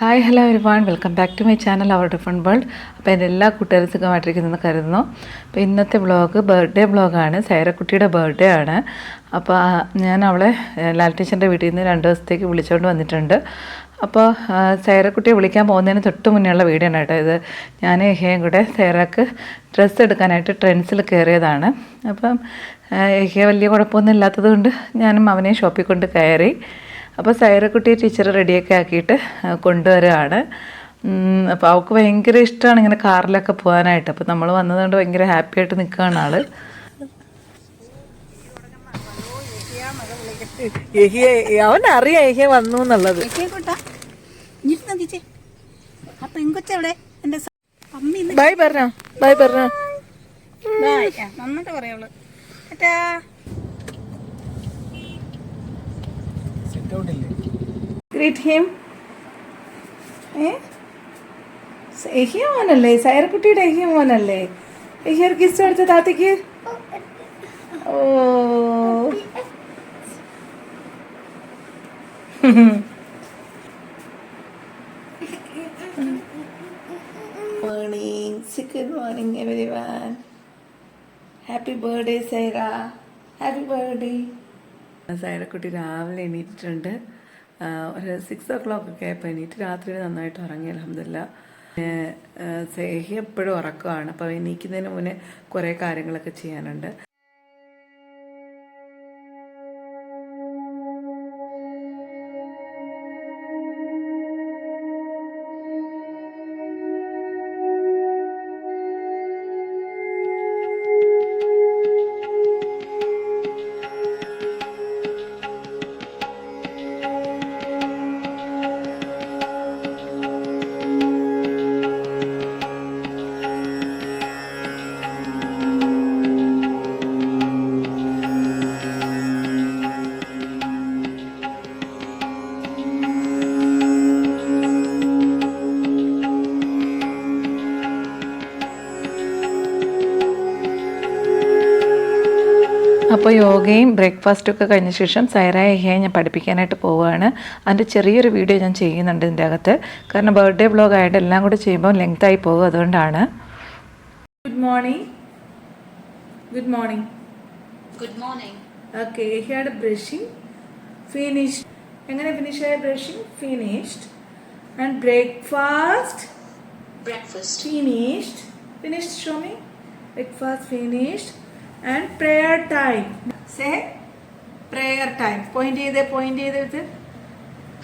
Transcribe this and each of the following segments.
Hi hello ഒരുപാട് welcome back to my channel our different world അപ്പോൾ എന്റെ എല്ലാ കൂട്ടുകാരും സുഖമായിട്ടിരിക്കുന്നെന്ന് കരുതുന്നു. അപ്പോൾ ഇന്നത്തെ ബ്ലോഗ് ബർത്ത്ഡേ ബ്ലോഗാണ് സൈറക്കുട്ടിയുടെ ബർത്ത്ഡേ ആണ്. അപ്പോൾ ഞാൻ അവളെ ലാൽ ടീച്ചറിന്റെ വീട്ടിൽ നിന്ന് രണ്ട് ദിവസത്തേക്ക് വിളിച്ചുകൊണ്ട് വന്നിട്ടുണ്ട്. അപ്പോൾ സൈറക്കുട്ടിയെ വിളിക്കാൻ പോകുന്നതിന് തൊട്ട് മുന്നേയുള്ള വീഡിയോ ആണ് കേട്ടോ ഇത്. ഞാൻ ഏഹയും കൂടെ സൈറക്ക് ഡ്രസ്സ് എടുക്കാനായിട്ട് ട്രെൻഡ്സിൽ കയറിയതാണ് അപ്പം ഹേ വലിയ കുഴപ്പമൊന്നും ഇല്ലാത്തത് കൊണ്ട് ഞാനും അവനെ ഷോപ്പിൽ കൊണ്ട് കയറി. അപ്പോൾ സൈറക്കുട്ടിയെ ടീച്ചർ റെഡിയൊക്കെ ആക്കിയിട്ട് കൊണ്ടുവരികയാണ് അപ്പോൾ അവൾക്ക് ഭയങ്കര ഇഷ്ടമാണ് ഇങ്ങനെ കാറിലൊക്കെ പോകാനായിട്ട് അപ്പോൾ നമ്മൾ വന്നതുകൊണ്ട് ഭയങ്കര ഹാപ്പി ആയിട്ട് നിൽക്കുകയാണ് ആൾ. അവൻ അറിയാം ഏഹ്യ വന്നു എന്നുള്ളത്. ബൈ പറഞ്ഞോ. ബൈ പറഞ്ഞോ. നന്നായിട്ട് പറയുള്ളു ഏട്ടാ ഗ്രീറ്റ് ഹിം ഏ? എഹിയ മോനല്ലേ? സൈറക്കുട്ടിയുടെ എഹിയ മോനല്ലേ? എഹിയർ കിസ് കൊടുത്ത താത്തയ്ക്ക്? ഓ. Morning. Good morning everyone happy birthday Saira. Happy birthday. സൈറക്കുട്ടി രാവിലെ എണീറ്റിട്ടുണ്ട്. ഒരു സിക്സ് ഓ ക്ലോക്ക് ഒക്കെ ആയപ്പോൾ എണീറ്റ് രാത്രി നന്നായിട്ട് ഉറങ്ങി അലഹമില്ല സേഹി എപ്പോഴും ഉറക്കമാണ് അപ്പോൾ എണീക്കുന്നതിന് മുന്നേ കുറേ കാര്യങ്ങളൊക്കെ ചെയ്യാനുണ്ട്. അപ്പോൾ യോഗയും ബ്രേക്ക്ഫാസ്റ്റും ഒക്കെ കഴിഞ്ഞ ശേഷം സൈറായ ഹേ ഞാൻ പഠിപ്പിക്കാനായിട്ട് പോവുകയാണ്. അതിന്റെ ചെറിയൊരു വീഡിയോ ഞാൻ ചെയ്യുന്നുണ്ട് ഇതിന്റെ അകത്ത്. കാരണം ബർത്ത്ഡേ വ്ളോഗ് ആയിട്ട് എല്ലാം കൂടെ ചെയ്യുമ്പോൾ ലെങ്ത് ആയി പോകും അതുകൊണ്ടാണ്. Good morning good morning good morning okay here brushing. Finish എങ്ങനെ ഫിനിഷ് ആയ brushing? Finished and breakfast breakfast finished finished show me breakfast finished and prayer time say prayer time point ചെയ്തേ point ചെയ്തേ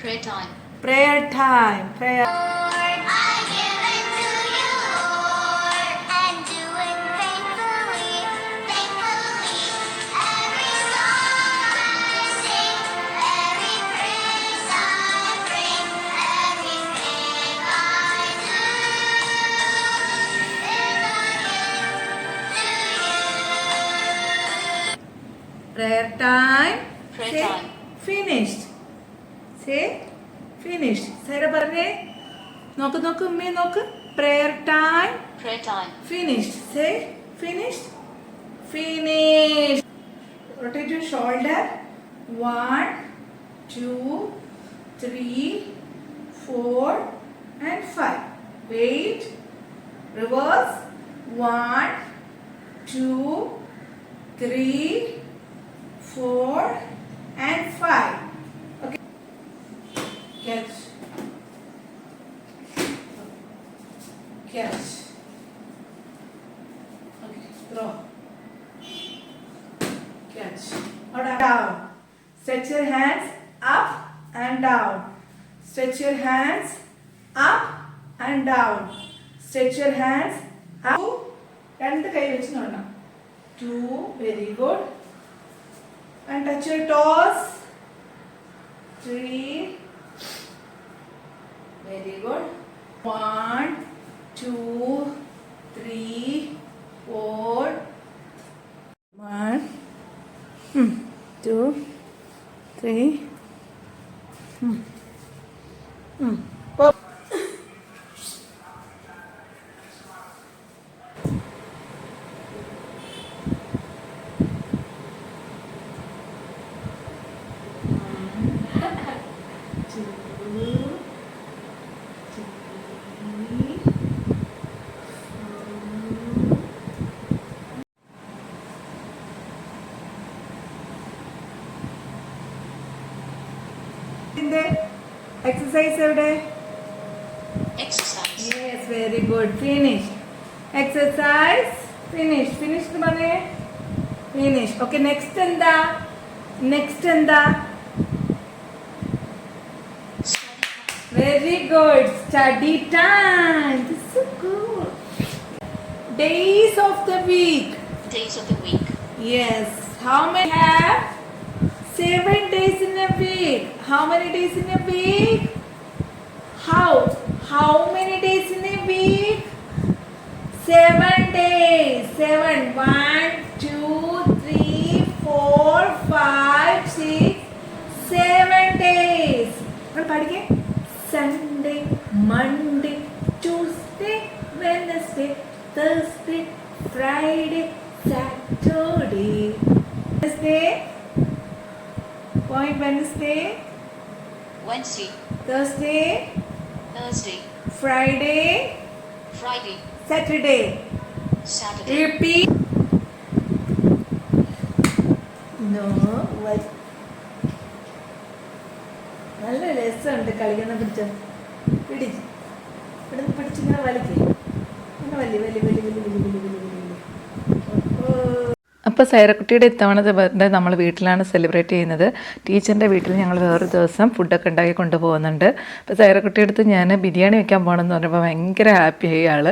Prayer time. Time prayer time prayer finished Saira പറഞ്ഞേ നോക്ക് നോക്ക് ഉമ്മയെ നോക്ക് prayer time pray time Finished. Say finished. Finished. Rotate your shoulder. One, two, three, four, and five. Wait. Reverse. One, two, three, four, and five. Okay. Catch. Catch. Okay, throw. Catch. Hold on. Down. Stretch your hands up and down. Stretch your hands up and down. Stretch your hands up. രണ്ട് കൈ വെച്ച് നോക്കണം two very good and touch your toes three very good. One two three four. One. Hmm. Two. Three. Hmm, hmm. Exercise എവിടെ Exercise. Yes very good finish exercise finish finish എന്ന് പറഞ്ഞേ finish okay next എന്താ next എന്താ very good study time so good days of the week Days of the week. Yes. How many have? Seven days in a week. How many days in a week? How? How many days in a week? Seven days. Seven. One, two, three, four, Thursday. Friday. Friday. Saturday. Saturday. Repeat. No. What? നല്ല രസമുണ്ട് കളിക്കുന്ന പിടിച്ച പിടിച്ച് ഇവിടുന്ന് പിടിച്ചിങ്ങനെ വലിക്കേ അങ്ങനെ വലിയ വലിയ വലിയ വലിയ വലിയ വലിയ വലിയ അപ്പോൾ സൈറക്കുട്ടിയുടെ ഇത്തവണത്തെ ബർത്ത്ഡേ നമ്മൾ വീട്ടിലാണ് സെലിബ്രേറ്റ് ചെയ്യുന്നത്. ടീച്ചറിന്റെ വീട്ടിൽ ഞങ്ങൾ വേറൊരു ദിവസം ഫുഡൊക്കെ ഉണ്ടാക്കി കൊണ്ടുപോകുന്നുണ്ട്. അപ്പോൾ സൈറക്കുട്ടിയുടെ അടുത്ത് ഞാൻ ബിരിയാണി വെക്കാൻ പോകണമെന്ന് പറഞ്ഞപ്പോൾ ഭയങ്കര ഹാപ്പിയായി ആൾ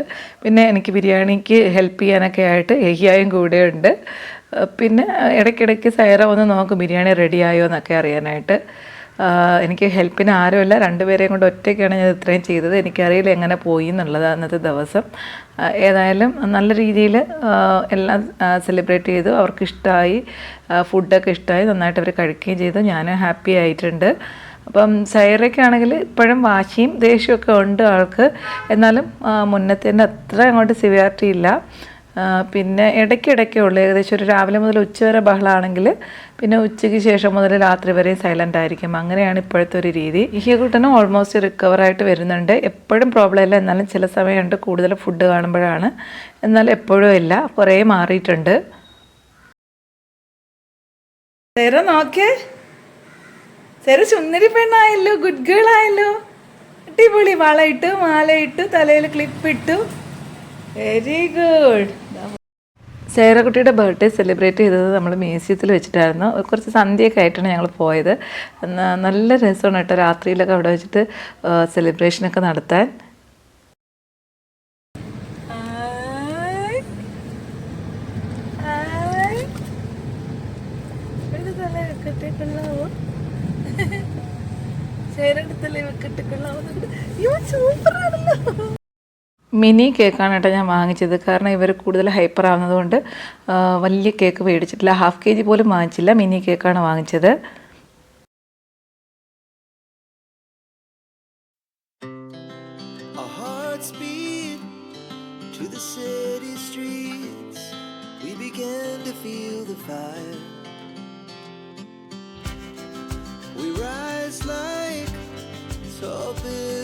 പിന്നെ എനിക്ക് ബിരിയാണിക്ക് ഹെൽപ്പ് ചെയ്യാനൊക്കെ ആയിട്ട് ഏഹിയായും കൂടെയുണ്ട് പിന്നെ ഇടയ്ക്കിടയ്ക്ക് സൈറ വന്ന് നോക്കും ബിരിയാണി റെഡിയായോ എന്നൊക്കെ അറിയാനായിട്ട്. എനിക്ക് ഹെൽപ്പിന് ആരുമില്ല. രണ്ടുപേരെയും കൊണ്ട് ഒറ്റയ്ക്കാണ് ഞാൻ ഇത്രയും ചെയ്തത്. എനിക്കറിയില്ല എങ്ങനെ പോയി എന്നുള്ളത് അന്നത്തെ ദിവസം. ഏതായാലും നല്ല രീതിയിൽ എല്ലാം സെലിബ്രേറ്റ് ചെയ്തു. അവർക്ക് ഇഷ്ടമായി ഫുഡൊക്കെ ഇഷ്ടമായി നന്നായിട്ട് അവർ കഴിക്കുകയും ചെയ്തു. ഞാൻ ഹാപ്പി ആയിട്ടുണ്ട്. അപ്പം സൈറയ്ക്കാണെങ്കിൽ ഇപ്പോഴും വാശിയും ദേഷ്യമൊക്കെ ഉണ്ട് ആൾക്ക്. എന്നാലും മുന്നത്തേന്റെ അത്ര അങ്ങോട്ട് സിവിയാരിറ്റി ഇല്ല. പിന്നെ ഇടയ്ക്കിടയ്ക്കേ ഉള്ളൂ ഏകദേശം ഒരു രാവിലെ മുതൽ ഉച്ച വരെ ബഹളമാണെങ്കിൽ പിന്നെ ഉച്ചയ്ക്ക് ശേഷം മുതൽ രാത്രി വരെയും സൈലന്റ് ആയിരിക്കും. അങ്ങനെയാണ് ഇപ്പോഴത്തെ ഒരു രീതി. ഇഹ്യകുട്ടനും ഓൾമോസ്റ്റ് റിക്കവർ ആയിട്ട് വരുന്നുണ്ട്. എപ്പോഴും പ്രോബ്ലം ഇല്ല. എന്നാലും ചില സമയമുണ്ട് കൂടുതൽ ഫുഡ് കാണുമ്പോഴാണ്. എന്നാൽ എപ്പോഴും ഇല്ല. കുറേ മാറിയിട്ടുണ്ട്. സെറ നോക്കേ. സെറ സുന്ദരി പെണ്ണായല്ലോ ഗുഡ് ഗേൾ ആയല്ലോ. അടിപൊളി. വളയിട്ടു മാലയിട്ടു തലയിൽ ക്ലിപ്പിട്ടു വെരി ഗുഡ് സേറക്കുട്ടിയുടെ ബർത്ത്ഡേ സെലിബ്രേറ്റ് ചെയ്തത് നമ്മൾ മ്യൂസിയത്തിൽ വെച്ചിട്ടായിരുന്നു. കുറച്ച് സന്ധ്യയൊക്കെ ആയിട്ടാണ് ഞങ്ങൾ പോയത്. നല്ല രസമാണ് കേട്ടോ രാത്രിയിലൊക്കെ അവിടെ വെച്ചിട്ട് സെലിബ്രേഷനൊക്കെ നടത്താൻ. മിനി കേക്കാണ് കേട്ടോ ഞാൻ വാങ്ങിച്ചത്. കാരണം ഇവർ കൂടുതൽ ഹൈപ്പർ ആവുന്നതുകൊണ്ട് വലിയ കേക്ക് മേടിച്ചിട്ടില്ല. ഹാഫ് കെ ജി പോലും വാങ്ങിച്ചില്ല. മിനി കേക്കാണ് വാങ്ങിച്ചത്. Like tall buildings.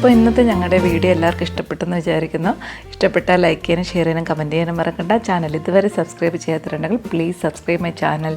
അപ്പോൾ ഇന്നത്തെ ഞങ്ങളുടെ വീഡിയോ എല്ലാവർക്കും ഇഷ്ടപ്പെട്ടെന്ന് വിചാരിക്കുന്നു. ഇഷ്ടപ്പെട്ടാൽ ലൈക്ക് ചെയ്യാനും ഷെയർ ചെയ്യാനും കമന്റ് ചെയ്യാനും മറക്കണ്ട. ചാനൽ ഇതുവരെ സബ്സ്ക്രൈബ് ചെയ്യാത്തിട്ടുണ്ടെങ്കിൽ പ്ലീസ് സബ്സ്ക്രൈബ് മൈ ചാനൽ